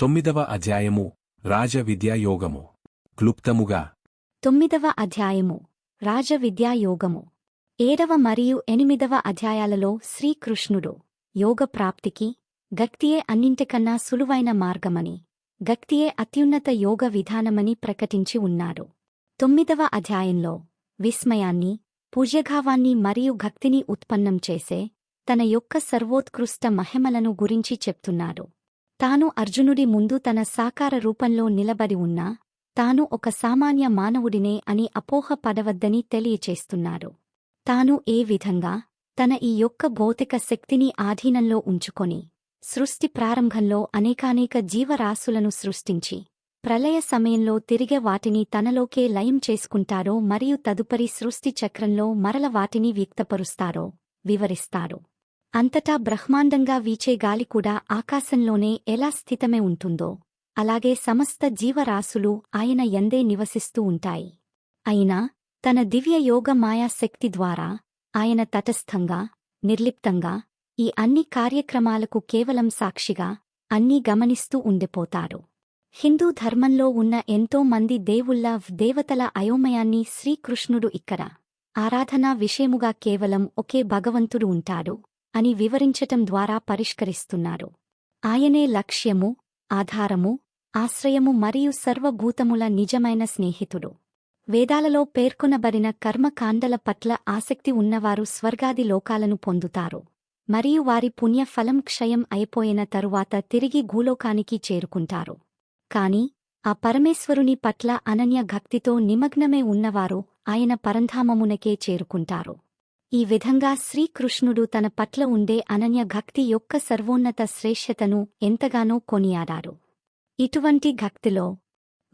తొమ్మిదవ అధ్యాయము రాజ విద్యాయోగము క్లుప్తముగా. తొమ్మిదవ అధ్యాయము రాజ విద్యాయోగము ఏడవ మరియు ఎనిమిదవ అధ్యాయాలలో శ్రీకృష్ణుడు యోగ ప్రాప్తికి గక్తియే అన్నింటికన్నా సులువైన మార్గమని గక్తియే అత్యున్నత యోగ విధానమని ప్రకటించి ఉన్నాడు. తొమ్మిదవ అధ్యాయంలో విస్మయాన్ని పూజ్యఘావాన్ని మరియు భక్తిని ఉత్పన్నం చేసే తన యొక్క సర్వోత్కృష్ట మహిమలను గురించి చెప్తున్నాడు. తాను అర్జునుడి ముందు తన సాకార రూపంలో నిలబడి ఉన్నా తాను ఒక సామాన్య మానవుడినే అని అపోహ పడవద్దని తెలియచేస్తున్నారు తాను ఏ విధంగా తన ఈ యొక్క భౌతిక శక్తిని ఆధీనంలో ఉంచుకొని సృష్టి ప్రారంభంలో అనేకానేక జీవరాశులను సృష్టించి ప్రళయ సమయంలో తిరిగే వాటిని తనలోకే లయం చేసుకుంటారో మరియు తదుపరి సృష్టి చక్రంలో మరల వాటిని వ్యక్తపరుస్తారో వివరిస్తారు అంతటా బ్రహ్మాండంగా వీచే గాలి కూడా ఆకాశంలోనే ఎలా స్థితమే ఉంటుందో అలాగే సమస్త జీవరాశులు ఆయన ఎందే నివసిస్తూ ఉంటాయి. అయినా తన దివ్య యోగ మాయాశక్తి ద్వారా ఆయన తటస్థంగా నిర్లిప్తంగా ఈ అన్ని కార్యక్రమాలకు కేవలం సాక్షిగా అన్నీ గమనిస్తూ ఉండిపోతారు. హిందూ ధర్మంలో ఉన్న ఎంతో మంది దేవుళ్ళ దేవతల అయోమయాన్ని శ్రీకృష్ణుడు ఇక్కడ ఆరాధనా విషయముగా కేవలం ఒకే భగవంతుడు ఉంటాడు. అని వివరించటం ద్వారా పరిష్కరిస్తున్నారు. ఆయనే లక్ష్యము ఆధారము ఆశ్రయము మరియు సర్వభూతముల నిజమైన స్నేహితుడు. వేదాలలో పేర్కొనబడిన కర్మకాండల పట్ల ఆసక్తి ఉన్నవారు స్వర్గాది లోకాలను పొందుతారు. మరియు వారి పుణ్యఫలం క్షయం అయిపోయిన తరువాత తిరిగి భూలోకానికి చేరుకుంటారు. కాని ఆ పరమేశ్వరుని పట్ల అనన్య భక్తితో నిమగ్నమే ఉన్నవారు ఆయన పరంధామమునకే చేరుకుంటారు. ఈ విధంగా శ్రీకృష్ణుడు తన పట్ల ఉండే అనన్య భక్తి యొక్క సర్వోన్నత శ్రేష్ఠతను ఎంతగానో కొనియాడారు. ఇటువంటి భక్తిలో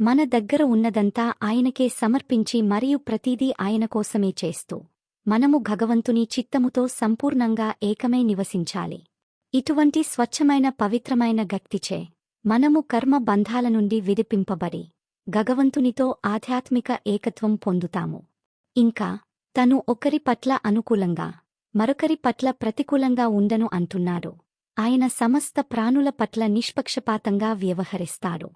మన దగ్గర ఉన్నదంతా ఆయనకే సమర్పించి మరియు ప్రతీదీ ఆయన కోసమే చేస్తూ మనము భగవంతుని చిత్తముతో సంపూర్ణంగా ఏకమై నివసించాలి. ఇటువంటి స్వచ్ఛమైన పవిత్రమైన గక్తిచే మనము కర్మ బంధాల నుండి విడిపింపబడి భగవంతునితో ఆధ్యాత్మిక ఏకత్వం పొందుతాము. ఇంకా తను ఒకరి పట్ల అనుకూలంగా మరొకరి పట్ల ప్రతికూలంగా ఉండను అంటున్నాడు. ఆయన సమస్త ప్రాణుల పట్ల నిష్పక్షపాతంగా వ్యవహరిస్తాడు.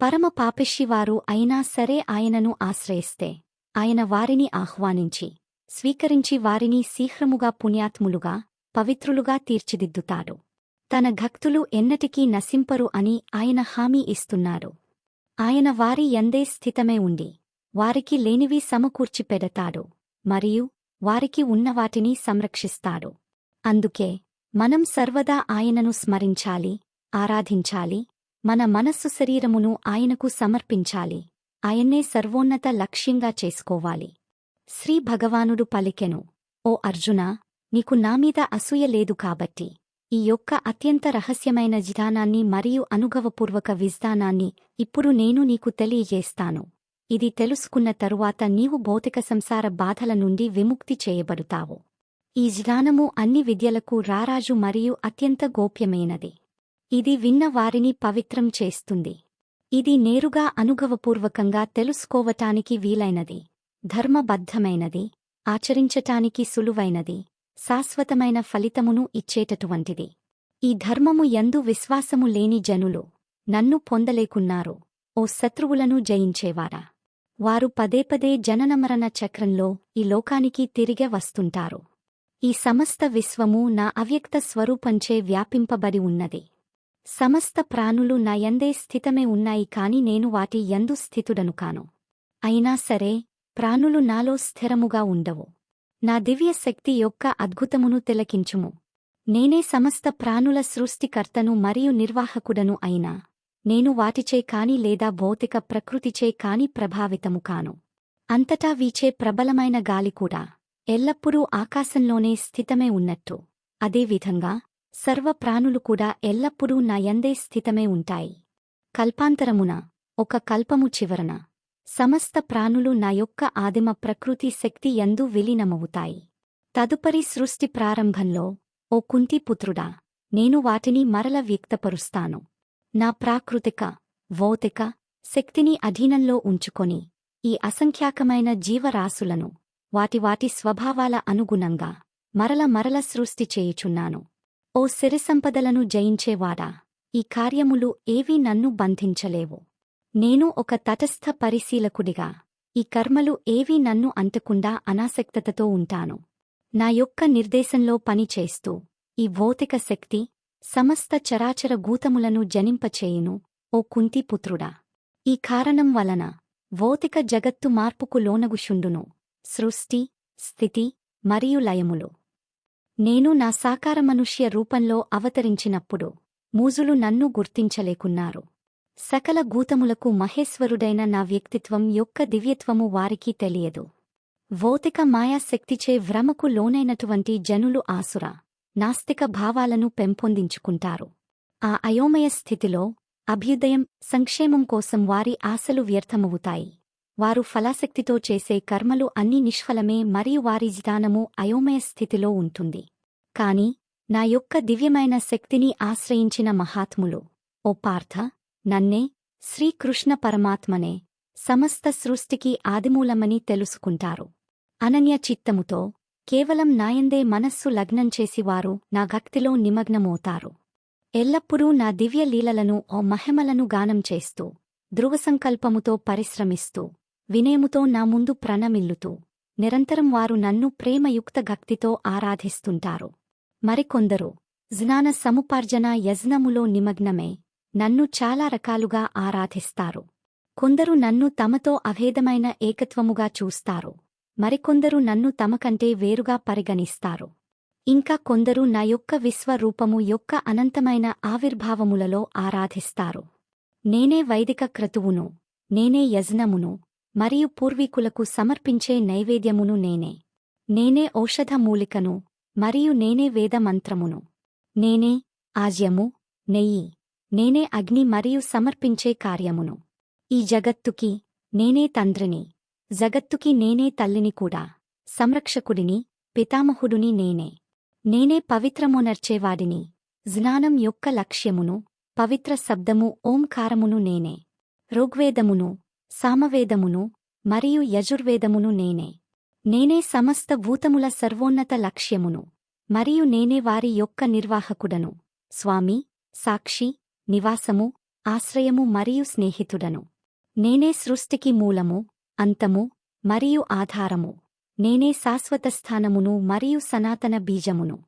పరమ పాపిషివారు అయినా సరే ఆయనను ఆశ్రయిస్తే ఆయన వారిని ఆహ్వానించి స్వీకరించి వారిని శీఘ్రముగా పుణ్యాత్ములుగా పవిత్రులుగా తీర్చిదిద్దుతాడు. తన భక్తులు ఎన్నటికీ నశింపరు అని ఆయన హామీ ఇస్తున్నాడు. ఆయన వారి ఎందే స్థితమే ఉండి వారికి లేనివి సమకూర్చి పెడతాడు మరియు వారికి ఉన్నవాటిని సంరక్షిస్తాడు. అందుకే మనం సర్వదా ఆయనను స్మరించాలి ఆరాధించాలి మన మనస్సు శరీరమును ఆయనకు సమర్పించాలి ఆయన్నే సర్వోన్నత లక్ష్యంగా చేసుకోవాలి. శ్రీ భగవానుడు పలికెను ఓ అర్జునా నీకు నామీద అసూయ లేదు కాబట్టి ఈ యొక్క అత్యంత రహస్యమైన విధానాన్ని మరియు అనుభవపూర్వక విజ్ఞానాన్ని ఇప్పుడు నేను నీకు తెలియజేస్తాను. ఇది తెలుసుకున్న తరువాత నీవు భౌతిక సంసార బాధల నుండి విముక్తి చేయబడుతావు. ఈ జ్ఞానము అన్ని విద్యలకు రారాజు మరియు అత్యంత గోప్యమైనది. ఇది విన్న వారిని పవిత్రం చేస్తుంది. ఇది నేరుగా అనుభవపూర్వకంగా తెలుసుకోవటానికి వీలైనది. ధర్మబద్ధమైనది. ఆచరించటానికి సులువైనది. శాశ్వతమైన ఫలితమును ఇచ్చేటటువంటిది. ఈ ధర్మము ఎందు విశ్వాసము లేని జనులు నన్ను పొందలేకున్నారు. ఓ శత్రువులను జయించేవారా? వారు పదే పదే జననమరణ చక్రంలో ఈ లోకానికి తిరిగి వస్తుంటారు. ఈ సమస్త విశ్వము నా అవ్యక్త స్వరూపంచే వ్యాపింపబడి ఉన్నది. సమస్త ప్రాణులు నా యందే స్థితమే ఉన్నాయి కాని నేను వాటి యందు స్థితుడను కాను. అయినా సరే ప్రాణులు నాలో స్థిరముగా ఉండవు. నా దివ్య శక్తి యొక్క అద్భుతమును తిలకించుము. నేనే సమస్త ప్రాణుల సృష్టికర్తను మరియు నిర్వాహకుడను అయినా నేను వాటిచే కాని లేదా భౌతిక ప్రకృతిచే కాని ప్రభావితము కాను. అంతటా వీచే ప్రబలమైన గాలి కూడా ఎల్లప్పుడూ ఆకాశంలోనే స్థితమే ఉన్నట్టు. అదేవిధంగా సర్వ ప్రాణులు కూడా ఎల్లప్పుడూ నా యందే స్థితమే ఉంటాయి. కల్పాంతరమున ఒక కల్పము చివరన సమస్త ప్రాణులు నా యొక్క ఆదిమ ప్రకృతి శక్తి యందు విలీనమవుతాయి. తదుపరి సృష్టి ప్రారంభంలో ఓ కుంతిపుత్రుడా నేను వాటిని మరల వ్యక్తపరుస్తాను. నా ప్రాకృతిక భౌతిక శక్తిని అధీనంలో ఉంచుకొని ఈ అసంఖ్యాకమైన జీవరాశులను వాటి వాటి స్వభావాల అనుగుణంగా మరల మరల సృష్టి చేయుచున్నాను. ఓ సిరిసంపదలను జయించేవాడా ఈ కార్యములు ఏవీ నన్ను బంధించలేవు. నేను ఒక తటస్థ పరిశీలకుడిగా ఈ కర్మలు ఏవీ నన్ను అంటకుండా అనాసక్తతతో ఉంటాను. నా యొక్క నిర్దేశంలో పనిచేస్తూ ఈ భౌతిక శక్తి సమస్త చరాచర గూతములను జనింపచేయును ఓ కుంతిపుత్రుడా ఈ కారణం వలన భౌతిక జగత్తు మార్పుకు లోనగుషుండును సృష్టి స్థితి మరియు లయములు. నేను నా సాకార మనుష్య రూపంలో అవతరించినప్పుడు మూజులు నన్ను గుర్తించలేకున్నారు. సకల గూతములకు మహేశ్వరుడైన నా వ్యక్తిత్వం యొక్క దివ్యత్వము వారికి తెలియదు. భౌతిక మాయాశక్తిచే భ్రమకు లోనైనటువంటి జనులు ఆసురా. నాస్తిక భావాలను పెంపొందించుకుంటారు. ఆ అయోమయ స్థితిలో అభ్యుదయం సంక్షేమం కోసం వారి ఆశలు వ్యర్థమవుతాయి. వారు ఫలాశక్తితో చేసే కర్మలు అన్నీ నిష్ఫలమే మరియు వారి జ్ఞానము అయోమయ స్థితిలో ఉంటుంది. కాని నా యొక్క దివ్యమైన శక్తిని ఆశ్రయించిన మహాత్ములు ఓ పార్థ నన్నే శ్రీకృష్ణ పరమాత్మనే సమస్త సృష్టికి ఆదిమూలమని తెలుసుకుంటారు. అనన్య చిత్తముతో కేవలం నాయందే మనస్సు లగ్నం చేసివారు నా భక్తిలో నిమగ్నమవుతారు. ఎల్లప్పుడూ నా దివ్య లీలలను ఓ మహిమలను గానం చేస్తూ ధృవసంకల్పముతో పరిశ్రమిస్తూ వినేముతో నా ముందు ప్రణమిల్లుతూ నిరంతరం వారు నన్ను ప్రేమయుక్త భక్తితో ఆరాధిస్తుంటారు. మరికొందరు జ్ఞాన సముపార్జన యజ్ఞములో నిమగ్నమే నన్ను చాలా రకాలుగా ఆరాధిస్తారు. కొందరు నన్ను తమతో అభేదమైన ఏకత్వముగా చూస్తారు. మరికొందరు నన్ను తమకంటే వేరుగా పరిగణిస్తారు. ఇంకా కొందరు నా యొక్క విశ్వరూపము యొక్క అనంతమైన ఆవిర్భావములలో ఆరాధిస్తారు. నేనే వైదిక క్రతువును నేనే యజ్ఞమును మరియు పూర్వీకులకు సమర్పించే నైవేద్యమును నేనే. నేనే ఔషధమూలికను మరియు నేనే వేదమంత్రమును నేనే ఆజ్యము నెయ్యి నేనే అగ్ని మరియు సమర్పించే కార్యమును. ఈ జగత్తుకి నేనే తండ్రిని. జగత్తుకి నేనే తల్లిని కూడా సంరక్షకుడిని పితామహుడుని నేనే. నేనే పవిత్రమునర్చేవాడిని జ్ఞానం యొక్క లక్ష్యమును పవిత్ర శబ్దము ఓంకారమును నేనే. ఋగ్వేదమును సామవేదమును మరియు యజుర్వేదమును నేనే. నేనే సమస్త భూతముల సర్వోన్నత లక్ష్యమును మరియు నేనే వారి యొక్క నిర్వాహకుడను స్వామి సాక్షి నివాసము ఆశ్రయము మరియు స్నేహితుడను. నేనే సృష్టికి మూలము అంతము మరియు ఆధారము. నేనే శాశ్వత స్థానమును మరియు సనాతన బీజమును.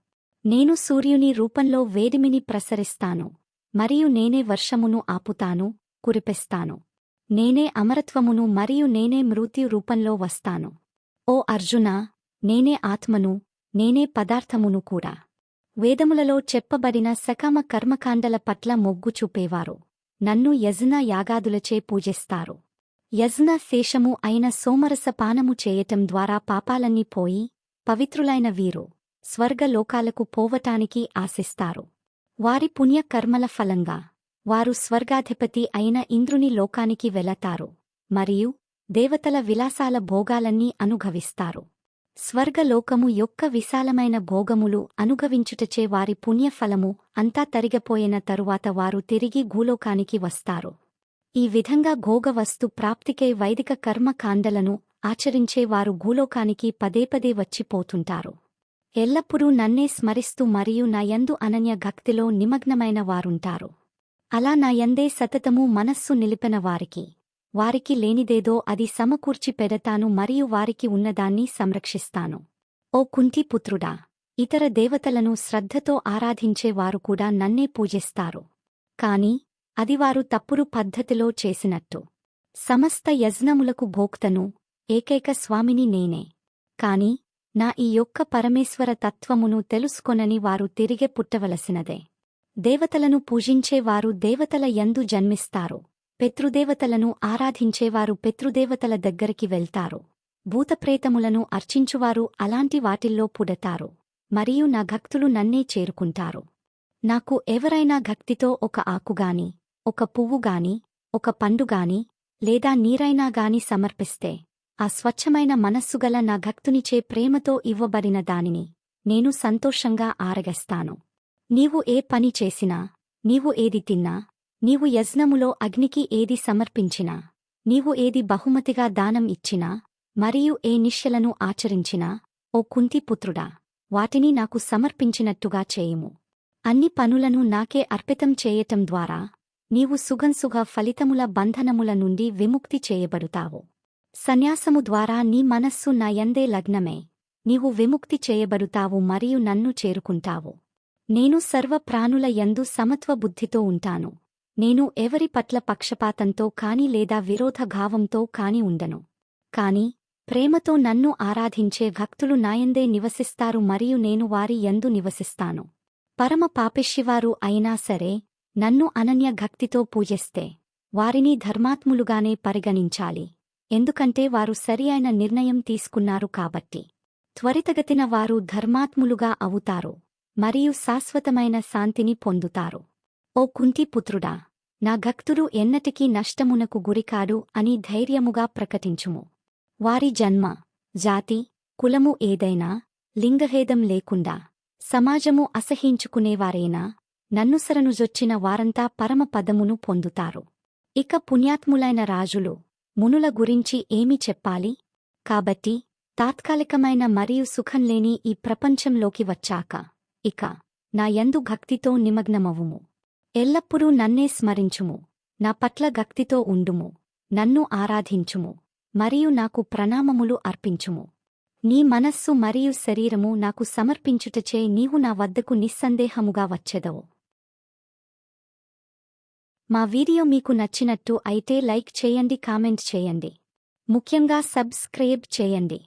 నేను సూర్యుని రూపంలో వేడిమిని ప్రసరిస్తాను మరియు నేనే వర్షమును ఆపుతాను కురిపిస్తాను. నేనే అమరత్వమును మరియు నేనే మృత్యు రూపంలో వస్తాను. ఓ అర్జునా నేనే ఆత్మను నేనే పదార్థమును కూడా. వేదములలో చెప్పబడిన సకామ కర్మకాండల పట్ల మొగ్గు చూపేవారు. నన్ను యజ్న యాగాదులచే పూజిస్తారు. యజ్న శేషము అయిన సోమరస పానము చేయటం ద్వారా పాపాలన్నీ పోయి పవిత్రులైన వీరు స్వర్గలోకాలకు పోవటానికి ఆశిస్తారు. వారి పుణ్యకర్మల ఫలంగా వారు స్వర్గాధిపతి అయిన ఇంద్రుని లోకానికి వెళతారు మరియు దేవతల విలాసాల భోగాలన్నీ అనుభవిస్తారు. స్వర్గలోకము యొక్క విశాలమైన భోగములు అనుభవించుటచే వారి పుణ్యఫలము అంతా తరిగపోయిన తరువాత వారు తిరిగి భూలోకానికి వస్తారు. ఈ విధంగా భోగవస్తు ప్రాప్తికై వైదిక కర్మకాండలను ఆచరించే వారు భూలోకానికి పదేపదే వచ్చిపోతుంటారు ఎల్లప్పుడూ నన్నే స్మరిస్తూ మరియు నా యందు అనన్య భక్తిలో నిమగ్నమైన వారుంటారు. అలా నా యందే సతతము మనస్సు నిలిపిన వారికి. వారికి లేనిదేదో అది సమకూర్చి పెడతాను మరియు వారికి ఉన్నదాన్ని సంరక్షిస్తాను. ఓ కుంతిపుత్రుడా ఇతర దేవతలను శ్రద్ధతో ఆరాధించేవారు కూడా నన్నే పూజిస్తారు. కాని అది వారు తప్పుడు పద్ధతిలో చేసినట్టు. సమస్త యజ్ఞములకు భోక్తను ఏకైక స్వామిని నేనే. కాని నా ఈ యొక్క పరమేశ్వర తత్వమును తెలుసుకొనని వారు తిరిగే పుట్టవలసినదే. దేవతలను పూజించేవారు దేవతల యందు జన్మిస్తారు. పితృదేవతలను ఆరాధించేవారు పితృదేవతల దగ్గరికి వెళ్తారు. భూతప్రేతములను అర్చించువారు అలాంటి వాటిల్లో పుడతారు. మరియు నా భక్తులు నన్నే చేరుకుంటారు. నాకు ఎవరైనా భక్తితో ఒక ఆకుగాని ఒక పువ్వుగాని ఒక పండుగాని లేదా నీరైనా గాని సమర్పిస్తే ఆ స్వచ్ఛమైన మనస్సుగల నా భక్తునిచే ప్రేమతో ఇవ్వబడిన దానిని నేను సంతోషంగా ఆరగస్తాను. నీవు ఏ పని చేసినా నీవు ఏది తిన్నా నీవు యజ్ఞములో అగ్నికి ఏది సమర్పించినా నీవు ఏది బహుమతిగా దానం ఇచ్చినా మరియు ఏ నిశ్చలను ఆచరించినా ఓ కుంతిపుత్రుడా వాటిని నాకు సమర్పించినట్టుగా చేయుము. అన్ని పనులను నాకే అర్పితం చేయటం ద్వారా నీవు సుగంసుగ ఫలితముల బంధనముల నుండి విముక్తి చేయబడుతావు. సన్యాసము ద్వారా నీ మనస్సు నా యందే లగ్నమే. నీవు విముక్తి చేయబడుతావు మరియు నన్ను చేరుకుంటావు. నేను సర్వ ప్రాణుల యందు సమత్వ బుద్ధితో ఉంటాను. నేను ఎవరి పట్ల పక్షపాతంతో కాని లేదా విరోధఘావంతో కాని ఉండను. కాని ప్రేమతో నన్ను ఆరాధించే భక్తులు నాయందే నివసిస్తారు మరియు నేను వారి యందు నివసిస్తాను. పరమ పాపిష్యవారు అయినా సరే నన్ను అనన్య భక్తితో పూజిస్తే వారిని ధర్మాత్ములుగానే పరిగణించాలి. ఎందుకంటే వారు సరియైన నిర్ణయం తీసుకున్నారు కాబట్టి. త్వరితగతిన వారు ధర్మాత్ములుగా అవుతారు. మరియు శాశ్వతమైన శాంతిని పొందుతారు. ఓ కుంతిపుత్రుడా నా భక్తుడు ఎన్నటికీ నష్టమునకు గురికాడు అని ధైర్యముగా ప్రకటించుము. వారి జన్మ జాతి కులము ఏదైనా లింగభేదం లేకుండా సమాజము అసహించుకునేవారేనా నన్నుసరనుజొచ్చిన వారంతా పరమపదమును పొందుతారు. ఇక పుణ్యాత్ములైన రాజులు మునుల గురించి ఏమి చెప్పాలి? కాబట్టి తాత్కాలికమైన మరియు సుఖంలేని ఈ ప్రపంచంలోకి వచ్చాక ఇక నా యందు భక్తితో నిమగ్నమవుము. ఎల్లప్పుడూ నన్నే స్మరించుము. నా పట్ల గక్తితో ఉండుము. నన్ను ఆరాధించుము. మరియు నాకు ప్రణామములు అర్పించుము. నీ మనస్సు మరియు శరీరము నాకు సమర్పించుటచే నీవు నా వద్దకు నిస్సందేహముగా వచ్చెదవు. మా వీడియో మీకు నచ్చినట్టు అయితే లైక్ చేయండి కామెంట్ చేయండి. ముఖ్యంగా సబ్స్క్రైబ్ చేయండి.